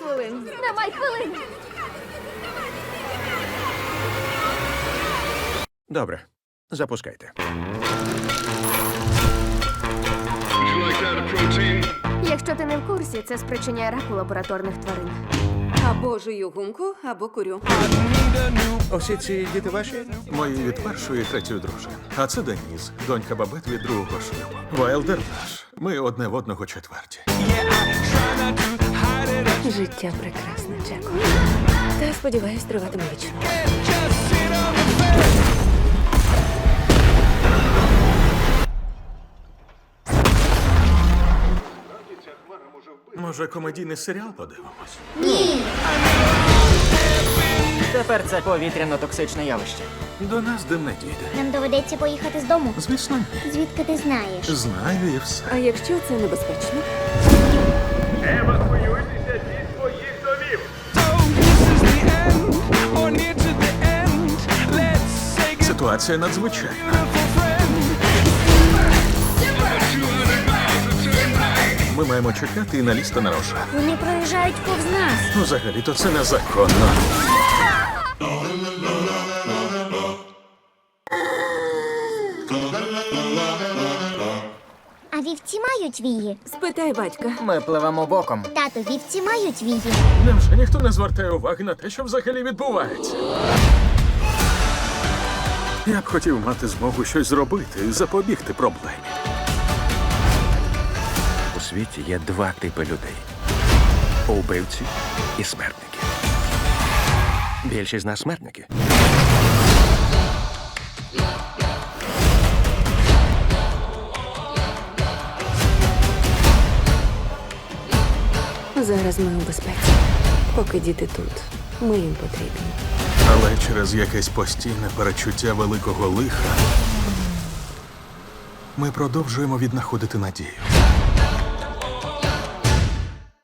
хвилин. Немає хвилин. Добре, запускайте. Якщо ти не в курсі, це спричиняє рак у лабораторних тварин. Або жую гумку, або курю. Усі ці діти ваші? Мої від першої і третьої дружини. А це Деніс, донька бабет від другого шлюбу. Вайлдер наш. Ми одне в одного четверті. Життя прекрасне, Джеку. Та сподіваюсь, триватиме вічно. Може, комедійний серіал подивимось? Тепер це повітряно-токсичне явище. До нас дим не дійде. Нам доведеться поїхати з дому. Звісно. Звідки ти знаєш? знаю і все. А якщо це небезпечно? Ситуація надзвичайна. Ми маємо чекати і на рожа. Вони проїжджають повз нас. Ну, взагалі-то це незаконно. А вівці мають вії. Спитай батька. Ми пливемо боком. Тато, вівці мають вії. Невже ніхто не звертає уваги на те, що взагалі відбувається? Я б хотів мати змогу щось зробити і запобігти проблемі. У світі є два типи людей: убивці і смертники. Більшість з нас смертники. Зараз ми у безпеці. Поки діти тут, ми їм потрібні. Але через якесь постійне перечуття великого лиха ми продовжуємо віднаходити надію.